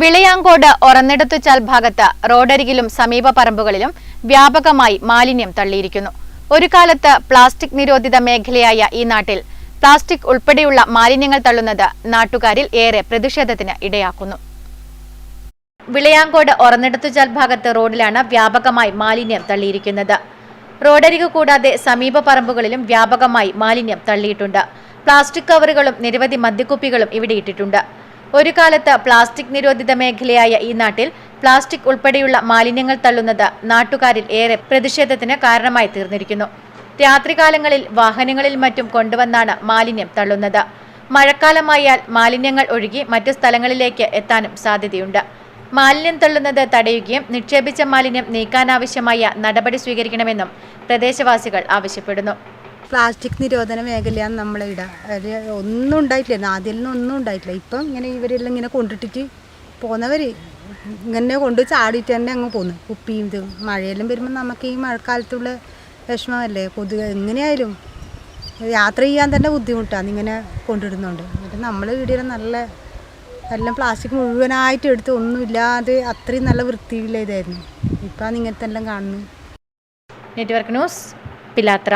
വിളയാങ്കോട് ഒറന്നെടുത്തുച്ചാൽ ഭാഗത്ത് റോഡരികിലും സമീപ പറമ്പുകളിലും വ്യാപകമായി മാലിന്യം തള്ളിയിരിക്കുന്നു. ഒരു കാലത്ത് പ്ലാസ്റ്റിക് നിരോധിത മേഖലയായ ഈ നാട്ടിൽ പ്ലാസ്റ്റിക് ഉൾപ്പെടെയുള്ള മാലിന്യങ്ങൾ തള്ളുന്നത് നാട്ടുകാരിൽ ഏറെ പ്രതിഷേധത്തിന് ഇടയാക്കുന്നു. വിളയാങ്കോട് ഒറന്നെടുത്തുച്ചാൽ ഭാഗത്ത് റോഡിലാണ് വ്യാപകമായി മാലിന്യം തള്ളിയിരിക്കുന്നത്. റോഡരികു കൂടാതെ സമീപ പറമ്പുകളിലും വ്യാപകമായി മാലിന്യം തള്ളിയിട്ടുണ്ട്. പ്ലാസ്റ്റിക് കവറുകളും നിരവധി മദ്യക്കുപ്പികളും ഇവിടെ ഇട്ടിട്ടുണ്ട്. ഒരു കാലത്ത് പ്ലാസ്റ്റിക് നിരോധിത മേഖലയായ ഈ നാട്ടിൽ പ്ലാസ്റ്റിക് ഉൾപ്പെടെയുള്ള മാലിന്യങ്ങൾ തള്ളുന്നത് നാട്ടുകാരിൽ ഏറെ പ്രതിഷേധത്തിന് കാരണമായി തീർന്നിരിക്കുന്നു. രാത്രികാലങ്ങളിൽ വാഹനങ്ങളിൽ മറ്റും കൊണ്ടുവന്നാണ് മാലിന്യം തള്ളുന്നത്. മഴക്കാലമായാൽ മാലിന്യങ്ങൾ ഒഴുകി മറ്റ് സ്ഥലങ്ങളിലേക്ക് എത്താനും സാധ്യതയുണ്ട്. മാലിന്യം തള്ളുന്നത് തടയുകയും നിക്ഷേപിച്ച മാലിന്യം നീക്കാനാവശ്യമായ നടപടി സ്വീകരിക്കണമെന്നും പ്രദേശവാസികൾ ആവശ്യപ്പെടുന്നു. പ്ലാസ്റ്റിക് നിരോധന മേഖലയാണ് നമ്മളെ ഇട. ഒന്നും ഉണ്ടായിട്ടില്ല. ആദ്യം ഒന്നും ഉണ്ടായിട്ടില്ല. ഇപ്പം ഇങ്ങനെ ഇവരെല്ലാം ഇങ്ങനെ കൊണ്ടിട്ടിട്ട് പോകുന്നവർ ഇങ്ങനെ കൊണ്ട് ചാടിയിട്ട് തന്നെ അങ്ങ് പോകുന്നു കുപ്പിയും ഇത്. മഴയെല്ലാം വരുമ്പോൾ നമുക്ക് ഈ മഴക്കാലത്തുള്ള വിഷമമല്ലേ? പൊതു എങ്ങനെയായാലും യാത്ര ചെയ്യാൻ തന്നെ ബുദ്ധിമുട്ടാണ്. ഇങ്ങനെ കൊണ്ടിടുന്നുണ്ട്. എന്നിട്ട് നമ്മൾ വീടിനെ നല്ല എല്ലാം പ്ലാസ്റ്റിക് മുഴുവനായിട്ട് എടുത്ത് ഒന്നുമില്ലാതെ അത്രയും നല്ല വൃത്തിയില്ല ഇതായിരുന്നു. ഇപ്പം ഇങ്ങനത്തെ എല്ലാം കാണുന്നു. നെറ്റ്വർക്ക് ന്യൂസ് പിലാത്ര.